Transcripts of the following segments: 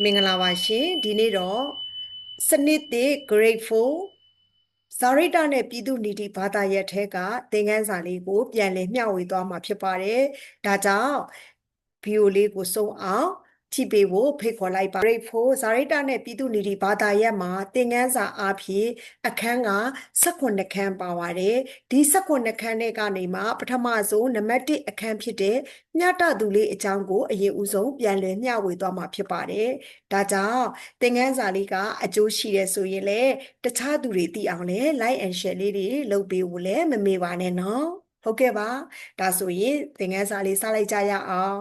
မင်္ဂလာပါရှင်ဒီနေ့တော့စနစ်သစ် grade 4ဇာရိတနဲ့ပြည်သူနေတိဘာသာရပ်ထဲကသင်ခန်းစာလေးကို ပြန်လည်မျှဝေသွားမှာဖြစ်ပါတယ်ဒါကြောင့်ဗီဒီယိုလေးကိုစုံအောင် ကြည့်ပေးဖို့ဖိတ်ခေါ်လိုက်ပါ grade 4ဇာရိတနဲ့ပြည်သူနေတိဘာသာရပ်မှာသင်ခန်းစာအဖြစ်အခန်းက18ခန်းပါပါတယ်ဒီ18ခန်းထဲကနေမှပထမဆုံးနံပါတ်1အခန်းဖြစ်တဲ့မျှတသူလေးအကြောင်းကိုအရင်ဦးဆုံးပြန်လည်မျှဝေသွားမှာဖြစ်ပါတယ်ဒါကြောင့်သင်ခန်းစာလေးကအကျိုးရှိတယ်ဆိုရင်လည်းတခြားသူတွေသိအောင်လည်း like and share လေးတွေလုပ်ပေးဖို့လည်းမမေ့ပါနဲ့နော်ဟုတ်ကဲ့ပါဒါဆိုရင်သင်ခန်းစာလေးစလိုက်ကြရအောင်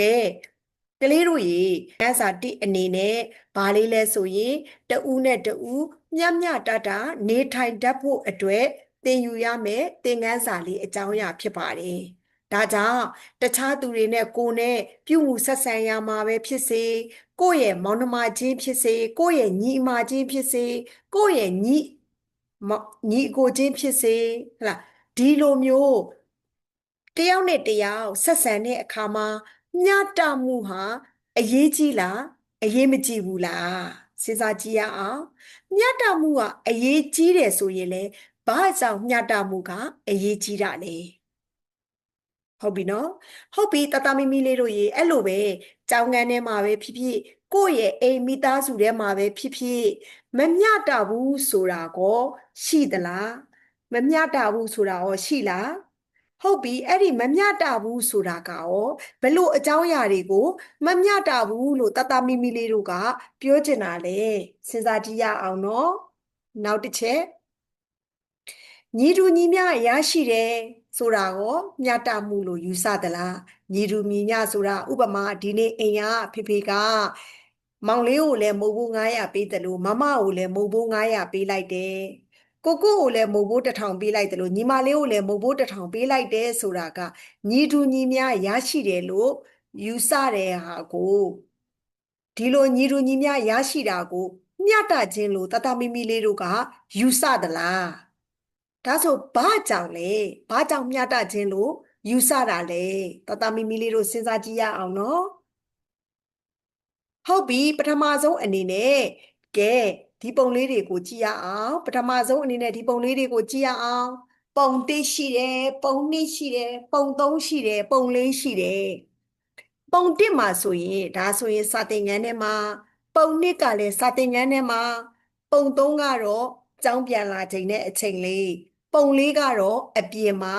ကဲ ကလေးတို့ရေခန်းစာတိအနေနဲ့ဘာလေးလဲဆိုရင်တဦးနဲ့တဦးမျှမျှတတနေထိုင်တတ်ဖို့အတွက်သင်ယူရမယ်သင်ခန်းစာလေးအကြောင်းအရာဖြစ်ပါတယ်ဒါကြောင့်တခြားသူတွေနဲ့ကိုယ်နဲ့ပြုမှုဆက်ဆံရမှာပဲဖြစ်စေကိုယ့်ရဲ့မောင်နှမချင်းဖြစ်စေကိုယ့်ရဲ့ညီအမချင်းဖြစ်စေကိုယ့်ရဲ့ညီမောင်ညီအကိုချင်းဖြစ်စေဟလာဒီလိုမျိုးတယောက်နဲ့တယောက်ဆက်ဆံတဲ့အခါမှာ မျှတမှုဟာအရေးကြီးလားအရေးမကြီးဘူးလားစဉ်းစားကြည့်ရအောင်မျှတမှုကအရေးကြီးတယ်ဆိုရင်လေဘာကြောင့်မျှတမှုကအရေးကြီးတာလဲဟုတ်ပြီနော်ဟုတ်ပြီတတမီမီလေးတို့ရေအဲ့လိုပဲကြောင်းကန်းထဲမှာပဲဖြစ်ဖြစ်ကိုယ့်ရဲ့အိမ်မိသားစုထဲမှာပဲဖြစ်ဖြစ်မမျှတဘူးဆိုတာကောရှိသလားမမျှတဘူးဆိုတာရောရှိလား ဟုတ်ပြီအဲ့ဒီမမျှတဘူးဆိုတာကရောဘလို့အကြောင်းအရာတွေကိုမမျှတဘူးလို့တတမီမီလေးတို့ကပြောချင်တာလေစဉ်းစားကြည့်ရအောင်နော်နောက်တစ်ချက်ညီတူညီမျှရရှိတယ်ဆိုတာကိုမျှတမှုလို့ယူဆသလားညီတူညီမျှဆိုတာဥပမာဒီနေ့အိမ်ကဖေဖေကမောင်လေးကိုလည်းမုတ်ဖို့900ပေးတယ်လို့မမကိုလည်းမုတ်ဖို့900ပေးလိုက်တယ် ကိုကိုကိုလည်းမုတ်ဖို့1000ပေးလိုက်တယ်လို့ညီမလေးကိုလည်းမုတ်ဖို့1000ပေးလိုက်တယ်ဆိုတာကညီတူညီမျှရရှိတယ်လို့ယူဆတဲ့ဟာကိုဒီလိုညီတူညီမျှရရှိတာကိုမျှတခြင်းလို့တတမီမီလေးတို့ကယူဆသလားဒါဆိုဘာကြောင့်လဲဘာကြောင့်မျှတခြင်းလို့ယူဆတာလဲတတမီမီလေးတို့စဉ်းစားကြည့်ရအောင်နော်ဟုတ်ပြီပထမဆုံးအနေနဲ့ကဲ ဒီပုံလေးတွေကိုကြည့်ရအောင်ပထမဆုံးအနေနဲ့ဒီပုံလေးတွေကိုကြည့်ရအောင်ပုံတစ်ရှိတယ်ပုံနှစ်ရှိတယ်ပုံသုံးရှိတယ်ပုံလေးရှိတယ်ပုံတစ်မှာဆိုရင်ဒါဆိုရင်စာသင်ခန်းထဲမှာပုံနှစ်ကလည်းစာသင်ခန်းထဲမှာပုံသုံးကတော့ကျောင်းပြန်လာချိန်နဲ့အချိန်လေးပုံလေးကတော့အပြင်မှာ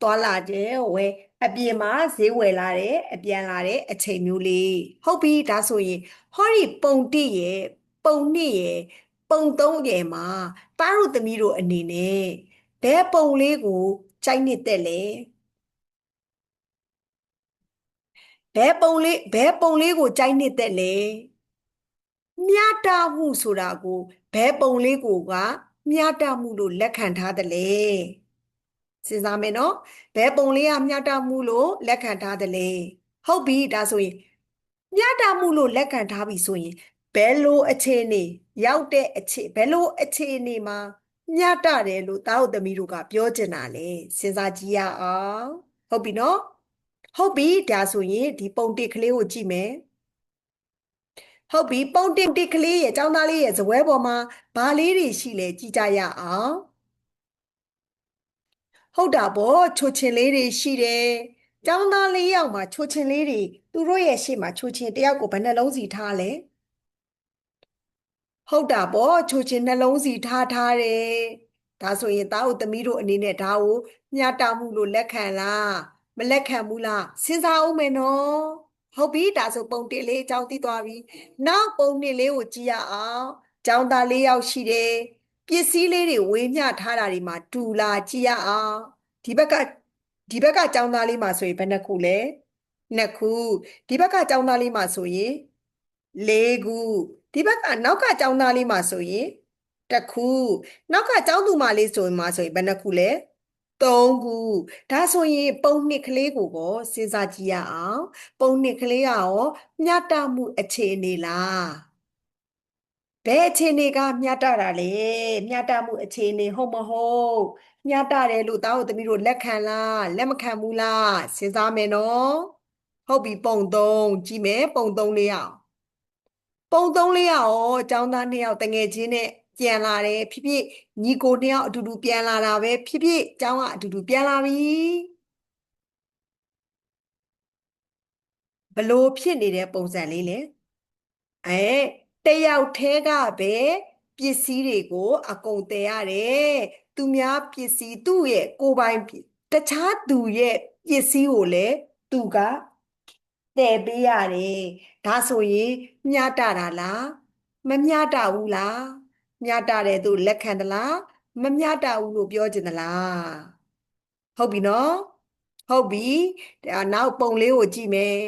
သွားလာတယ်ဝယ်အပြင်မှာဈေးဝယ်လာတယ်အပြန်လာတဲ့အချိန်မျိုးလေးဟုတ်ပြီဒါဆိုရင်ဟောဒီပုံတစ်ရဲ့ ပုံနှစ်ရဲ့ပုံသုံးရဲ့မှာတားတို့သမီးတို့အနေနဲ့ဘယ်ပုံလေးကိုကြိုက်နေတဲ့လဲဘယ်ပုံလေးဘယ်ပုံလေးကိုကြိုက်နေတဲ့လဲမြတ်တာမှုဆိုတာကိုဘယ်ပုံလေးကိုကမျှတမှုလို့လက်ခံထားတယ်လေစဉ်းစားမယ်နော်ဘယ်ပုံလေးကမျှတမှုလို့လက်ခံထားတယ်လေဟုတ်ပြီဒါဆိုရင်မျှတမှုလို့လက်ခံထားပြီဆိုရင် ဘယ်လိုအခြေအနေရောက်တဲ့အခြေဘယ်လိုအခြေအနေမှာမျှတတယ်လို့တာဟုတ်သမီးတို့ကပြောချင်တာလေစဉ်းစားကြည့်ရအောင်ဟုတ်ပြီနော်ဟုတ်ပြီဒါဆိုရင်ဒီပုံတစ်ကလေးကိုကြည့်မယ်ဟုတ်ပြီပုံတင်တစ်ကလေးရဲ့ចောင်းသားလေးရဲ့ဇပွဲပေါ်မှာဘာလေးတွေရှိလဲကြည့်ကြရအောင်ဟုတ်တာပေါ့ချိုချင်လေးတွေရှိတယ်ចောင်းသားလေးယောက်မှာချိုချင်လေးတွေသူတို့ရဲ့ရှေ့မှာချိုချင်တယောက်ကိုဘယ်နှလုံးစီထားလဲ ဟုတ်တာပေါ့ချိုချင်နှလုံးစီထားထားတယ်ဒါဆိုရင်တားဦးသမီးတို့အနေနဲ့ဒါကိုမျှတမှုလို့လက်ခံလားမလက်ခံဘူးလားစဉ်းစားအောင်မယ်နော်ဟုတ်ပြီဒါဆိုပုံတစ်လေးအကြောင်းသိသွားပြီနောက်ပုံနှစ်လေးကိုကြည့်ရအောင်ကျောင်းသားလေးယောက်ရှိတယ်ပစ္စည်းလေးတွေဝေမျှထားတာတွေမှာတူလာကြည့်ရအောင်ဒီဘက်ကဒီဘက်ကကျောင်းသားလေးမှာဆိုရင်ဘယ်နှခုလဲနှစ်ခုဒီဘက်ကကျောင်းသားလေးမှာဆိုရင် လေးခုဒီဘက်ကနောက်ကကျောင်းသားလေးမှာဆိုရင်တစ်ခုနောက်ကကျောင်းသူမလေးဆိုရင်မှာဆိုရင်ဘယ်နှခုလဲ3ခုဒါဆိုရင်ပုံနှစ်ကလေးကိုကောစဉ်းစားကြည့်ရအောင် ပုံနှစ်ကလေးကရောမျှတမှုအခြေအနေလားဘယ်အခြေအနေကမျှတတာလဲမျှတမှုအခြေအနေဟုတ်မဟုတ်မျှတတယ်လို့တားတို့သမီးတို့လက်ခံလားလက်မခံဘူးလားစဉ်းစားမယ်နော်ဟုတ်ပြီပုံ3ကြည့်မယ်ပုံ3လေးအောင် ပုံသုံးလေးရောចောင်းသားနှစ်ယောက်တငယ်ချင်းနဲ့ပြန်လာတယ်ဖြစ်ဖြစ်ညီကိုနှစ်ယောက်အတူတူပြန်လာတာပဲဖြစ်ဖြစ်ចောင်းကအတူတူပြန်လာပြီဘလို့ဖြစ်နေတဲ့ပုံစံလေးလဲအဲတယောက်ထဲကပဲပစ္စည်းတွေကိုအကုန်တည်ရတယ်သူများပစ္စည်းသူ့ရဲ့ကိုယ်ပိုင်တခြားသူရဲ့ပစ္စည်းကိုလည်းသူက တည်ပေးရတယ်ဒါဆိုရင်မျှတတာလားမမျှတဘူးလားမျှတတယ်သူလက်ခံသလားမမျှတဘူးလို့ပြောချင်သလားဟုတ်ပြီနော်ဟုတ်ပြီဒါနောက်ပုံလေးကိုကြည့်မယ်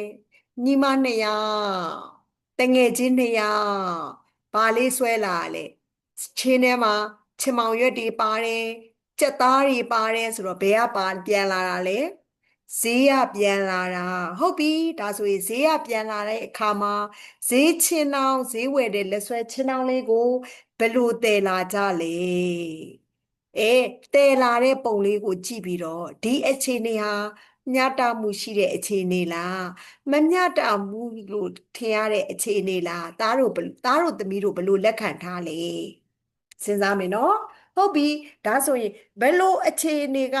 ညီမနှစ်ယောက်တငယ်ချင်းနှစ်ယောက်ဘာလေးဆွဲလာလဲချင်းထဲမှာချင်မောင်ရွက်တွေပါတယ်ကြက်သားတွေပါတယ်ဆိုတော့ဘယ်ကပါပြန်လာတာလဲ ဈေးရပြန်လာတာဟုတ်ပြီဒါဆိုရင်ဈေးရပြန်လာတဲ့အခါမှာဈေးချင်းအောင်ဈေးဝယ်တဲ့လက်ဆွဲချင်းအောင်လေးကိုဘယ်လိုတည်လာကြလဲအဲတည်လာတဲ့ပုံလေးကိုကြည့်ပြီးတော့ဒီအခြေအနေဟာမျှတမှုရှိတဲ့အခြေအနေလားမမျှတမှုလို့ထင်ရတဲ့အခြေအနေလားသားတို့သားတို့သမီးတို့ဘယ်လိုလက်ခံထားလဲစဉ်းစားမယ်နော်ဟုတ်ပြီဒါဆိုရင်ဘယ်လိုအခြေအနေက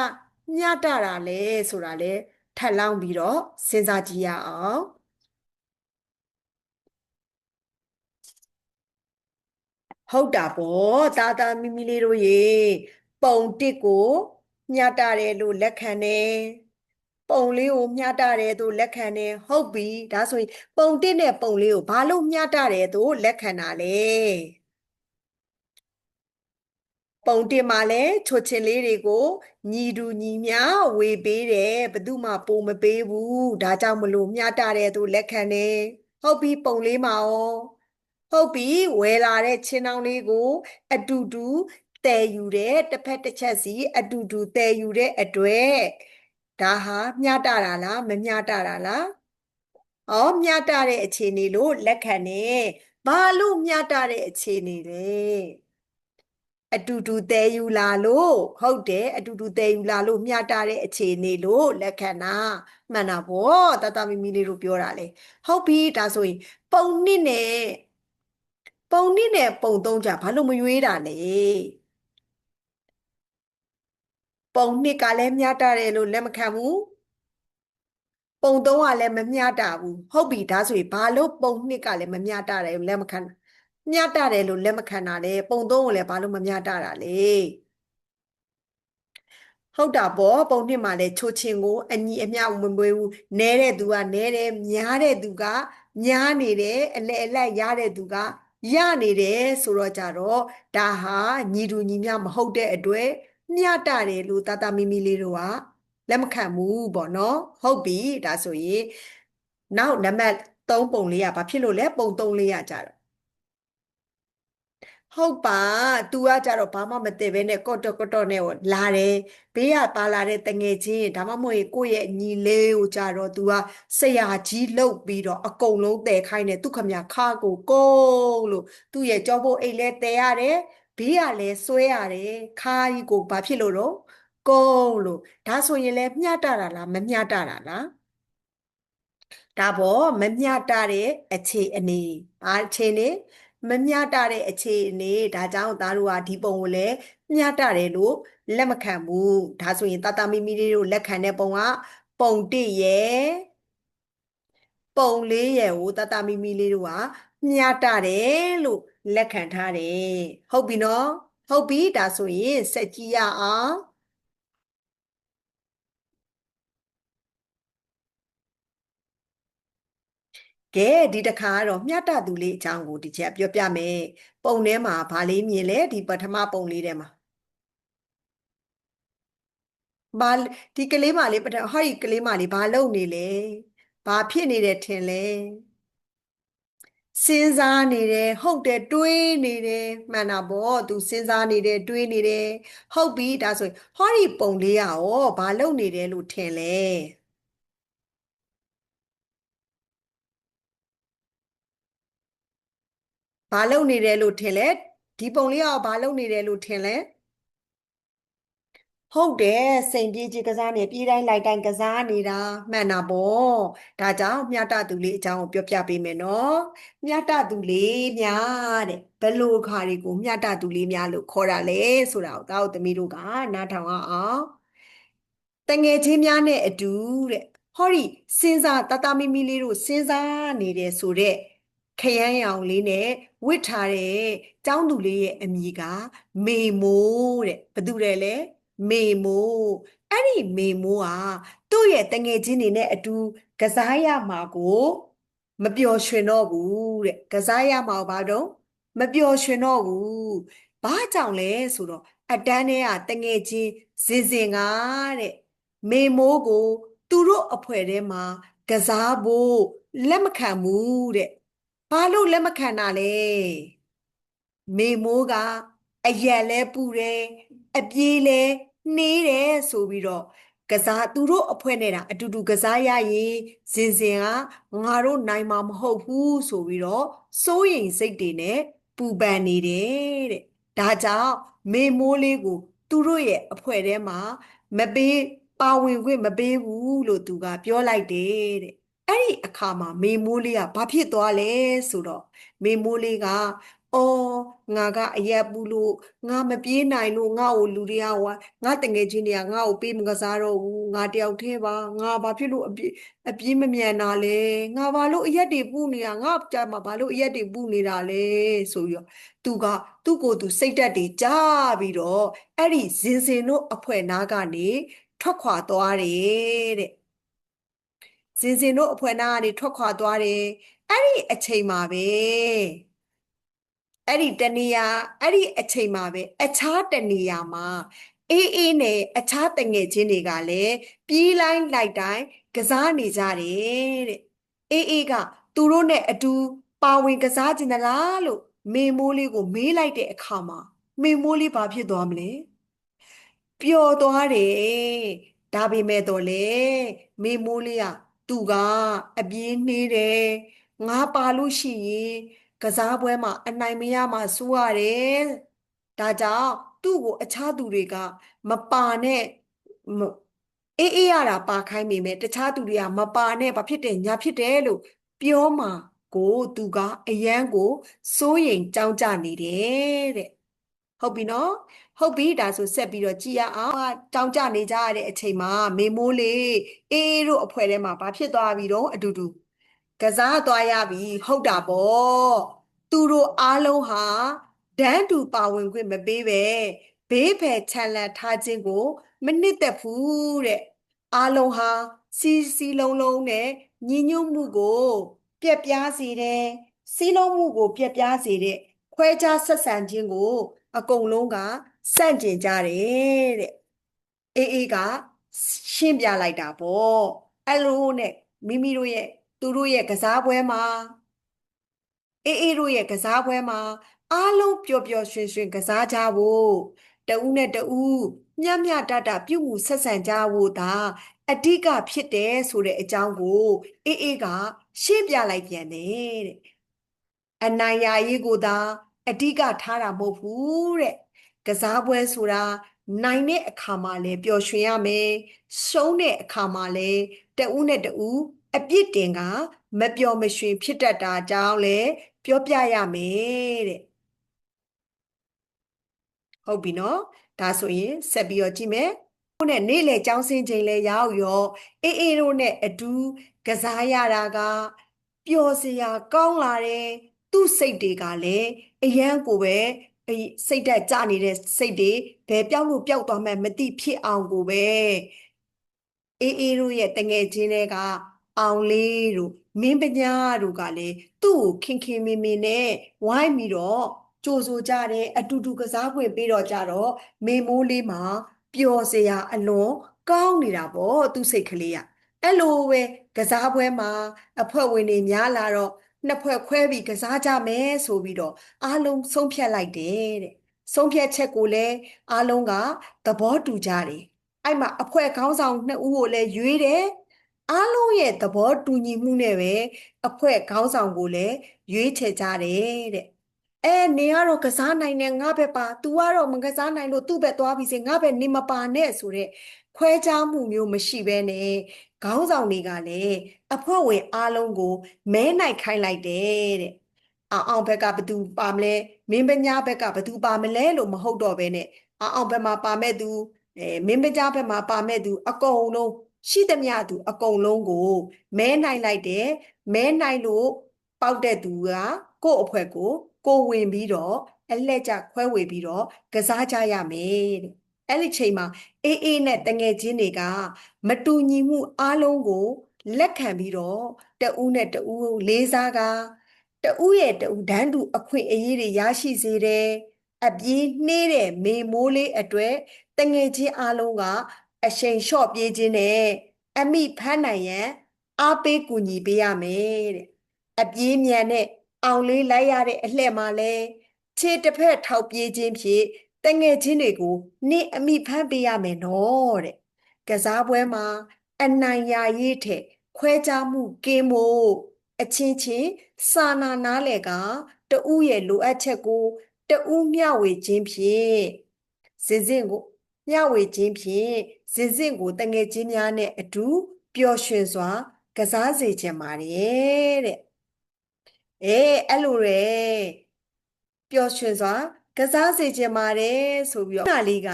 မျှတတာလဲဆိုတာလဲထပ်လောင်းပြီးတော့စဉ်းစားကြည့်ရအောင်ဟုတ်တာပေါ့တာတာမီမီလေးတို့ရေပုံတစ်ကိုမျှတတယ်လို့လက်ခံတယ်ပုံလေးကိုမျှတတယ်သူလက်ခံတယ်ဟုတ်ပြီဒါဆိုရင်ပုံတစ်နဲ့ပုံလေးကိုဘာလို့မျှတတယ်သူလက်ခံတာလဲ ပုံတင်မှာလဲချွတ်ချင်လေးတွေကိုညီတူညီမျှဝေပေးတယ်ဘယ်သူမှပိုမပေးဘူးဒါကြောင့်မလို့မျှတတယ်သူလက်ခံတယ်ဟုတ်ပြီပုံလေးမှာရောဟုတ်ပြီဝယ်လာတဲ့ချင်းတောင်လေးကို အတူတူတည်ယူတဲ့တစ်ဖက်တစ်ချက်စီအတူတူတည်ယူတဲ့အတွက်ဒါဟာမျှတတာလားမမျှတတာလားဩမျှတတဲ့အခြေအနေလို့လက်ခံတယ်ဘာလို့မျှတတဲ့အခြေအနေလဲ အတူတူတည်ယူလာလို့ဟုတ်တယ်အတူတူတည်ယူလာလို့မျှတတဲ့အခြေအနေလို့လက်ခံတာမှန်တာပေါ့တတမီမီလေးတို့ပြောတာလေဟုတ်ပြီဒါဆိုရင်ပုံနှစ်နဲ့ပုံနှစ်နဲ့ပုံသုံးကြဘာလို့မရွေးတာလဲပုံနှစ်ကလည်းမျှတတယ်လို့လက်မခံဘူးပုံသုံးကလည်းမမျှတဘူးဟုတ်ပြီဒါဆိုရင်ဘာလို့ပုံနှစ်ကလည်းမမျှတတယ်လို့လက်မခံ မျှတတယ်လို့လက်မခံတာလေပုံသုံးကိုလည်းဘာလို့မမျှတတာလဲဟုတ်တာပေါ့ပုံနှစ်မှာလည်းချိုချင်ကိုအညီအမျှမမွေးဘူးနဲတဲ့သူကနဲတယ်များတဲ့သူကများနေတယ်အလဲအလိုက်ရတဲ့သူကရနေတယ်ဆိုတော့ကြတော့ဒါဟာညီတူညီမျှမဟုတ်တဲ့အတွက်မျှတတယ်လို့တာတာမီမီလေးတို့ကလက်မခံဘူးပေါ့နော်ဟုတ်ပြီဒါဆိုရင်နောက်နံပါတ်3ပုံလေးကဘာဖြစ်လို့လဲပုံ3လေးရကြတော့ ဟုတ်ပါ तू ကကြတော့ဘာမှမသိဘဲနဲ့ကော့တော့ကော့တော့နဲ့လာတယ်ဘေးကပါလာတဲ့တငယ်ချင်းဒါမှမဟုတ်ကိုယ့်ရဲ့ညီလေးကိုကြတော့ तू ကဆရာကြီးလှုပ်ပြီးတော့အကုန်လုံးတဲခိုင်းတယ်သူခမခါကိုကုန်းလို့သူ့ရဲ့ကြောဖို့အိတ်လဲတဲရတယ်ဘေးကလည်းဆွဲရတယ်ခါကြီးကိုဘာဖြစ်လို့တော့ကုန်းလို့ဒါဆိုရင်လည်းမျှတတာလားမမျှတတာလားဒါပေါ်မမျှတတဲ့အခြေအနေဘာအခြေအနေ မမျှတတဲ့အခြေအနေဒါကြောင့်သားတို့ကဒီပုံကိုလည်းမျှတတယ်လို့လက်မခံဘူးဒါဆိုရင်တတမီမီလေးတို့လက်ခံတဲ့ပုံကပုံတစ်ရဲ့ပုံလေးရဲ့ကိုတတမီမီလေးတို့ကမျှတတယ်လို့လက်ခံထားတယ်ဟုတ်ပြီနော်ဟုတ်ပြီဒါဆိုရင်စက်ကြည့်ရအောင် ကဲဒီတစ်ခါကတော့မျှတသူလေးအကြောင်းကိုဒီချက်ပြောပြမယ်ပုံထဲမှာဘာလေးမြင်လဲဒီပထမပုံလေးထဲမှာဘာဒီကလေးမလေးပထဟောဒီကလေးမလေးဘာလုပ်နေလဲဘာဖြစ်နေတယ်ထင်လဲစဉ်းစားနေတယ်ဟုတ်တယ်တွေးနေတယ်မှန်တာပေါ့သူစဉ်းစားနေတယ်တွေးနေတယ်ဟုတ်ပြီဒါဆိုရင်ဟောဒီပုံလေးကရောဘာလုပ်နေတယ်လို့ထင်လဲ ဘာလုပ်နေတယ်လို့ထင်လဲဒီပုံလေးကဘာလုပ်နေတယ်လို့ထင်လဲဟုတ်တယ်စိန်ပြေးကြီးကစားနေပြေးတိုင်းလိုက်တိုင်းကစားနေတာမှန်တာပေါ့ဒါကြောင့်မြတ်တသူလေးအကြောင်းကိုပြောပြပေးမယ်နော်မြတ်တသူလေးများတဲ့ဘယ်လိုခါတွေကိုမြတ်တသူလေးများလို့ခေါ်တာလဲဆိုတာကိုတောက်သမီးတို့ကနားထောင်အောင်တငယ်ချင်းများနဲ့အတူတဲ့ဟောဒီစဉ်းစားတတမီမီလေးတို့စဉ်းစားနေတယ်ဆိုတဲ့ ခရမ်းရောင်လေးနဲ့ဝစ်ထားတဲ့ကျောင်းသူလေးရဲ့အမည်ကမေမိုးတဲ့ဘယ်သူလဲလဲမေမိုးအဲ့ဒီမေမိုးဟာသူ့ရဲ့တငယ်ချင်းတွေနဲ့အတူကစားရမှာကိုမပျော်ရွှင်တော့ဘူးတဲ့ကစားရမှာဘာတော့မပျော်ရွှင်တော့ဘူးဘာကြောင့်လဲဆိုတော့အတန်းထဲကတငယ်ချင်းစင်စင်ကတဲ့မေမိုးကို သူတို့အဖွဲထဲမှာကစားဖို့လက်မခံဘူးတဲ့ ဘာလို့လက်မခံတာလဲမေမိုးကအရက်လဲပူတယ်အပြေးလဲနှေးတယ်ဆိုပြီးတော့ကစားသူတို့အဖွဲနဲ့တာအတူတူကစားရရင်စင်စင်ကငါတို့နိုင်မှာမဟုတ်ဘူးဆိုပြီးတော့စိုးရိမ်စိတ်တွေနဲ့ပူပန်နေတယ်တဲ့ဒါကြောင့်မေမိုးလေးကို သူတို့ရဲ့အဖွဲထဲမှာမပေးပါဝင်ခွင့်မပေးဘူးလို့သူကပြောလိုက်တယ်တဲ့ အဲ့ဒီအခါမှာမေမိုးလေးကဘာဖြစ်သွားလဲဆိုတော့မေမိုးလေးကအော်ငါကအရက်ပူလို့ငါမပြေးနိုင်လို့ငါ့ကိုလူတွေကဝါငါတငယ်ချင်းတွေကငါ့ကိုပေးမကစားတော့ဘူးငါတယောက်တည်းပါငါဘာဖြစ်လို့အပြေးအပြေးမမြန်တာလဲငါဘာလို့အရက်တွေပူနေတာငါကြမှာဘာလို့အရက်တွေပူနေတာလဲဆိုပြီးတော့သူကသူ့ကိုယ်သူစိတ်ဓာတ်တွေကြားပြီးတော့အဲ့ဒီဇင်စင်တို့အဖွဲနာကနေထွက်ခွာသွားတယ်တဲ့ ဇင်စင်တို့အဖွဲနာကနေထွက်ခွာသွားတယ်အဲ့ဒီအချိန်မှာပဲအဲ့ဒီတနေရာအဲ့ဒီအချိန်မှာပဲအခြားတနေရာမှာအေးအေးနဲ့အခြားတငယ်ချင်းတွေကလည်းပြေးလိုက်လိုက်တိုင်းကစားနေကြတယ်တဲ့အေးအေးကသူတို့နဲ့အတူပါဝင်ကစားကြင်သလားလို့မေမိုးလေးကိုမေးလိုက်တဲ့အခါမှာမေမိုးလေးဘာဖြစ်သွားမလဲပျော်သွားတယ်ဒါပေမဲ့တော့လေမေမိုးလေးက သူကအပြေးနှေးတယ်ငါပါလို့ရှိရင်ကစားပွဲမှာအနိုင်မရမှစိုးရတယ်ဒါကြောင့်သူ့ကိုအခြားသူတွေကမပါနဲ့မအေးအေးရတာပါခိုင်းမိမယ်တခြားသူတွေကမပါနဲ့ဘာဖြစ်တယ်ညာဖြစ်တယ်လို့ပြောမှာကိုသူကအယမ်းကိုစိုးရိမ်ကြောင်းကြနေတယ်တဲ့ဟုတ်ပြီနော် ဟုတ်ပြီဒါဆိုဆက်ပြီးတော့ကြည်ရအောင်တောင်းကြနေကြရတဲ့အချိန်မှာမေမိုးလေးအေးတို့အဖွဲထဲမှာဘာဖြစ်သွားပြီတော့အတူတူကစားသွားရပြီဟုတ်တာပေါ့သူတို့အားလုံးဟာဒန်းတူပါဝင်ခွင့်မပေးပဲဘေးဖယ်ခြံလန့်ထားခြင်းကို မနစ်သက်ဘူးတဲ့အားလုံးဟာစီစီလုံးလုံးနဲ့ညီညွတ်မှုကို ပြက်ပြားစေတယ်စီးလုံးမှုကို ပြက်ပြားစေတဲ့ခွဲခြားဆက်ဆံခြင်းကို အကုန်လုံးက စန့်ကျင်ကြတယ်တဲ့အေးအေးကရှင်းပြလိုက်တာပေါ့အဲ့လိုနဲ့မိမိတို့ရဲ့သူတို့ရဲ့ကစားပွဲမှာအေးအေးတို့ရဲ့ကစားပွဲမှာအားလုံးပျော်ပျော်ရွှင်ရွှင်ကစားကြဖို့တဦးနဲ့တဦးမျှမျှတတပြုမှုဆက်ဆံကြဖို့ဒါအဓိကဖြစ်တယ်ဆိုတဲ့အကြောင်းကိုအေးအေးကရှင်းပြလိုက်ပြန်တယ်တဲ့အနိုင်ရာရေးကိုသာအဓိကထားတာမဟုတ်ဘူးတဲ့ ကစားပွဲဆိုတာနိုင်တဲ့အခါမှာလည်းပျော်ရွှင်ရမယ်ရှုံးတဲ့အခါမှာလည်းတဦးနဲ့တဦးအပြစ်တင်ကမပျော်မရွှင်ဖြစ်တတ်တာကြောင့်လည်းပြောပြရမယ်တဲ့ဟုတ်ပြီနော်ဒါဆိုရင်ဆက်ပြီးတော့ကြည့်မယ်ဟိုနဲ့နေ့လေចောင်းစင်းချိန်လဲရောက်ရောအေးအေးတို့နဲ့အတူကစားရတာကပျော်စရာကောင်းလာတယ်သူ့စိတ်တွေကလည်းအယမ်းကိုပဲ စိတ်ဓာတ်ကျနေတဲ့စိတ်တွေဘယ်ပြောက်လို့ပျောက်သွားမှမသိဖြစ်အောင်ကိုပဲအေးအေးတို့ရဲ့တငယ်ချင်းတွေကအောင်လေးတို့မင်းပညာတို့ကလည်းသူ့ကိုခင်ခင်မင်မင်နဲ့ဝိုင်းပြီးတော့ကြိုဆိုကြတယ်အတူတူကစားဖွင့်ပြီးတော့ကြတော့မေမိုးလေးမှာပျော်စရာအလွန်ကောင်းနေတာပေါ့သူ့စိတ်ကလေးကအဲ့လိုပဲကစားပွဲမှာအဖွဲ့ဝင်တွေများလာတော့ နှစ်ဖွဲ့ခွဲပြီးကစားကြမယ်ဆိုပြီးတော့အားလုံးဆုံးဖြတ်လိုက်တယ်တဲ့ဆုံးဖြတ်ချက်ကိုလည်းအားလုံးကသဘောတူကြတယ်အဲ့မှာအဖွဲ့ခေါင်းဆောင်နှစ်ဦးကိုလည်းရွေးတယ်အားလုံးရဲ့သဘောတူညီမှုနဲ့ပဲအဖွဲ့ခေါင်းဆောင်ကိုလည်းရွေးချယ်ကြတယ်တဲ့အဲနေကတော့ကစားနိုင်တယ်ငါဘက်ပါ तू ကတော့မကစားနိုင်လို့သူ့ဘက်သွားပြီးစေငါဘက်နေမပါနဲ့ဆိုတဲ့ ခွဲခြားမှုမျိုးမရှိဘဲနဲ့ခေါင်းဆောင်တွေကလည်းအဖွဲ့ဝင်အားလုံးကိုမဲနိုင်ခိုင်းလိုက်တယ်တဲ့အောင်အောင်ဘက်ကဘသူပါမလဲမင်းပညာဘက်ကဘသူပါမလဲလို့မဟုတ်တော့ဘဲနဲ့အောင်အောင်ဘက်မှာပါမဲ့သူအဲမင်းပညာဘက်မှာပါမဲ့သူအကုန်လုံးရှိသမျှသူအကုန်လုံးကိုမဲနိုင်လိုက်တယ်မဲနိုင်လို့ပေါက်တဲ့သူကကိုယ့်အဖွဲ့ကိုကိုဝင်ပြီးတော့အလှည့်ကျခွဲဝေပြီးတော့ကစားကြရမယ်တဲ့ အဲ့ဒီချိန်မှာအေးအေးနဲ့တငယ်ချင်းတွေကမတူညီမှုအားလုံးကိုလက်ခံပြီးတော့တဦးနဲ့တဦးလေးစားကတဦးရဲ့တဦးဒန်းတူအခွင့်အရေးတွေရရှိစေတယ်အပြေးနှေးတဲ့မေမိုးလေးအတွက်တငယ်ချင်းအားလုံးကအရှိန်လျှော့ပြေးခြင်းနဲ့အမိဖမ်းနိုင်ရန်အားပေးကူညီပေးရမယ်တဲ့အပြေးမြန်တဲ့အောင်လေးလိုက်ရတဲ့အလှဲ့မှာလဲခြေတစ်ဖက်ထောက်ပြေးခြင်းဖြင့် တငယ်ချင်းတွေကိုနင့်အမိဖမ်းပေးရမယ်နော်တဲ့ကစားပွဲမှာ အနိုင်ရရေးထက်ခွဲခြားမှုကင်းဖို့အချင်းချင်းစာနာနားလေကတဦးရဲ့လိုအပ်ချက်ကိုတဦးမျှဝေခြင်းဖြင့်စင်စင်ကိုမျှဝေခြင်းဖြင့်စင်စင်ကိုတငယ်ချင်းများနဲ့အတူပျော်ရွှင်စွာ ကစားစေချင်ပါတယ်တဲ့အေးအဲ့လိုရဲပျော်ရွှင်စွာ ကစားစေချင်ပါတယ်ဆိုပြီးတော့ခဏလေးက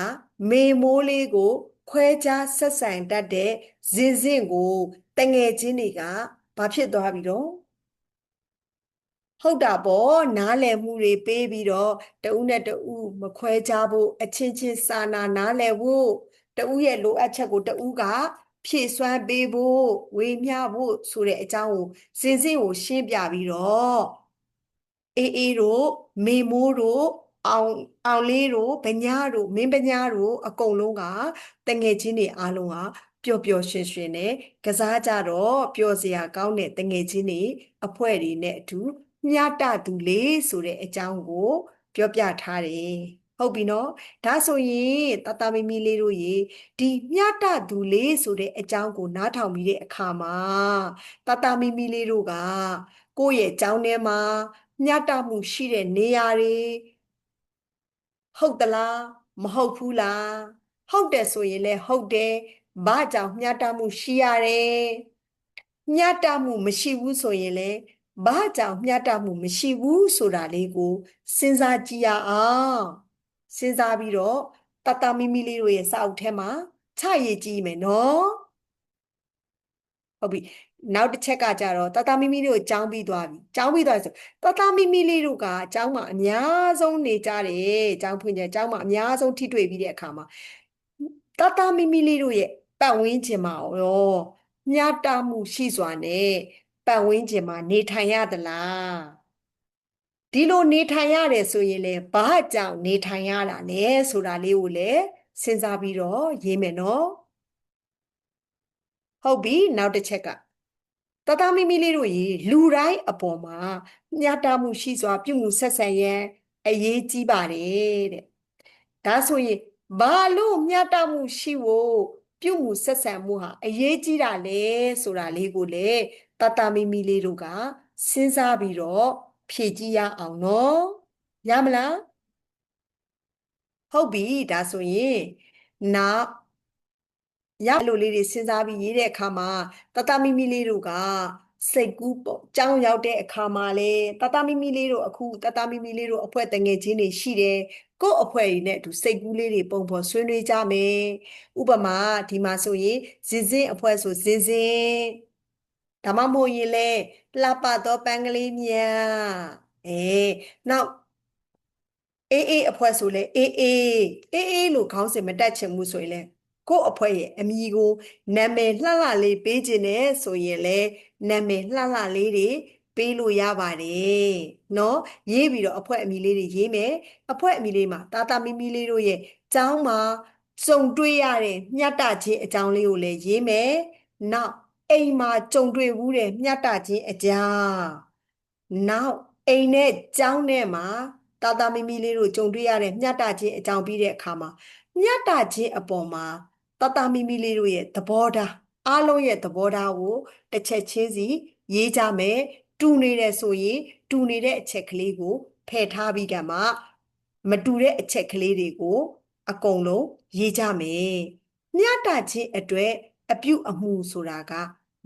မေမိုးလေးကို ခွဲခြားဆက်ဆံတတ်တဲ့ဇင်ဇင်ကိုတငယ်ချင်းတွေကဘာဖြစ်သွားပြီတော့ဟုတ်တာပေါ့နားလည်မှုတွေပေးပြီးတော့တဦးနဲ့တဦးမခွဲခြားဖို့အချင်းချင်းစာနာနားလည်ဖို့တဦးရဲ့လိုအပ်ချက်ကိုတဦးကဖြည့်စွမ်းပေးဖို့ဝေမျှဖို့ဆိုတဲ့အကြောင်းကိုစင်စင်ကိုရှင်းပြပြီးတော့အေးအေးတို့မေမိုးတို့ အောင်အောင်လေးတို့ဗညာတို့မင်းဗညာတို့အကုန်လုံးကတငယ်ချင်းတွေအားလုံးကပျော်ပျော်ရွှင်ရွှင်နဲ့ကစားကြတော့ပျော်စရာကောင်းတဲ့တငယ်ချင်းတွေအဖွဲ့တွေနဲ့အတူမြတ်တသူလေးဆိုတဲ့အကြောင်းကို ပြောပြထားတယ်ဟုတ်ပြီနော်ဒါဆိုရင်တတမီမီလေးတို့ရေဒီမြတ်တသူလေးဆိုတဲ့အကြောင်းကိုနားထောင်ပြီးတဲ့အခါမှာတတမီမီလေးတို့ကကိုယ့်ရဲ့အကြောင်းထဲမှာမြတ်တမှုရှိတဲ့နေရာတွေ ဟုတ်သလားမဟုတ်ဘူးလားဟုတ်တယ်ဆိုရင်လည်းဟုတ်တယ်ဘာကြောင့်မြတ်တမှုရှိရတယ်မြတ်တမှုမရှိဘူးဆိုရင်လည်းဘာကြောင့်မြတ်တမှုမရှိဘူးဆိုတာလေးကိုစဉ်းစားကြည့်ရအောင်စဉ်းစားပြီးတော့တတမီမီလေးတို့ရဲ့စာအုပ်ထဲမှာချရည်ကြည့်မယ်နော်ဟုတ်ပြီ နောက်တစ်ချက်ကကြတော့တတမီမီလေးကိုကြောင်းပြီးသွားပြီကြောင်းပြီးသွားဆိုတတမီမီလေးတို့ကကျောင်းမှာအများဆုံးနေကြတယ်ကျောင်းဖွင့်ကြကျောင်းမှာအများဆုံးထိတွေ့ပြီးတဲ့အခါမှာတတမီမီလေးတို့ရဲ့ပတ်ဝန်းကျင်မှာရောညတာမှုရှိစွာနဲ့ပတ်ဝန်းကျင်မှာနေထိုင်ရသလားဒီလိုနေထိုင်ရတယ်ဆိုရင်လေဘာကြောင့်နေထိုင်ရတာလဲဆိုတာလေးကိုလည်းစဉ်းစားပြီးတော့ရေးမယ်နော်ဟုတ်ပြီနောက်တစ်ချက်က တသားမိမိလေးတို့ရေလူတိုင်းအပေါ်မှာညတာမှုရှိစွာ ပြုမှုဆက်ဆံရန်အရေးကြီးပါတယ်တဲ့ဒါဆိုရင်ဘာလို့ညတာမှုရှိဖို့ပြုမှုဆက်ဆံမှုဟာအရေးကြီးတာလဲဆိုတာလေးကိုလေတတမိမိလေးတို့ကစဉ်းစားပြီးတော့ဖြည့်ကြည့်ရအောင်နော်ရမလားဟုတ်ပြီဒါဆိုရင်နောက် ရလိုလေးတွေစဉ်းစားပြီးရေးတဲ့အခါမှာတတမိမိလေးတို့ကစိတ်ကူးပေါ့ကြောင်းရောက်တဲ့အခါမှာလေတတမိမိလေးတို့အခုတတမိမိလေးတို့အဖွဲ့တငယ်ချင်းတွေရှိတယ်ကို့အဖွဲ့တွေနဲ့အတူစိတ်ကူးလေးတွေပုံဖော်ဆွေးနွေးကြမယ်ဥပမာဒီမှာဆိုရင်ဇင်ဇင်အဖွဲ့ဆိုဇင်ဇင်ဒါမှမဟုတ်ရင်လေလှပတော့ပန်းကလေးမြအဲနောက်အေးအေးအဖွဲ့ဆိုလေအေးအေးအေးအေးလို့ခေါင်းစဉ်မတက်ချင်ဘူးဆိုရင်လေ ကို့အဖွဲ့ရဲ့အမည်ကိုနာမည်လှလှလေးပေးခြင်းနဲ့ဆိုရင်လေနာမည်လှလှလေးတွေပေးလို့ရပါတယ်เนาะရေးပြီးတော့အဖွဲ့အမည်လေးတွေရေးမယ်အဖွဲ့အမည်လေးမှာတာတာမီမီလေးတို့ရဲ့ကျောင်းမှာစုံတွေ့ရတဲ့မြတ်တခြင်းအကြောင်းလေးကိုလည်းရေးမယ်နောက်အိမ်မှာကြုံတွေ့ဘူးတဲ့မြတ်တခြင်းအကြောင်းနောက်အိမ်နဲ့ကျောင်းနဲ့မှာတာတာမီမီလေးတို့ကြုံတွေ့ရတဲ့မြတ်တခြင်းအကြောင်းပြီးတဲ့အခါမှာမြတ်တခြင်းအပေါ်မှာ တတမီမီလေးတို့ရဲ့သဘောထားအားလုံးရဲ့သဘောထားကိုတစ်ချက်ချင်းစီရေးကြမယ်တူနေတယ်ဆိုရင်တူနေတဲ့အချက်ကလေးကိုဖယ်ထားပြီးကမှမတူတဲ့အချက်ကလေးတွေကို အကုန်လုံးရေးကြမယ်မျှတခြင်းအတွက်အပြုအမူဆိုတာက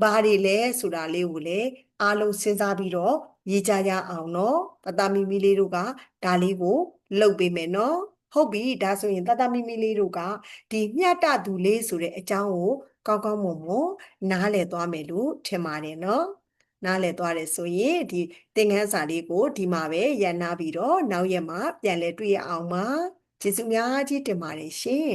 ဘာတွေလဲဆိုတာလေးကိုလည်းအားလုံးစဉ်းစားပြီးတော့ရေးကြရအောင်နော်တတမီမီလေးတို့ကဒါလေးကိုလုပ်ပေးမယ်နော် ဟုတ်ပြီဒါဆိုရင်တတမီမီလေးတို့ကဒီမျှတသူလေးဆိုတဲ့အကြောင်းကိုကောင်းကောင်းမွန်မွန်နားလည်သွားမယ်လို့ထင်ပါတယ်နော်နားလည်သွားတယ်ဆိုရင်ဒီသင်ခန်းစာလေးကိုဒီမှာပဲရန်နာပြီးတော့နောက်ရက်မှာပြန်လဲတွေ့ရအောင်ပါကျေးဇူးများကြီးတင်ပါတယ်ရှင်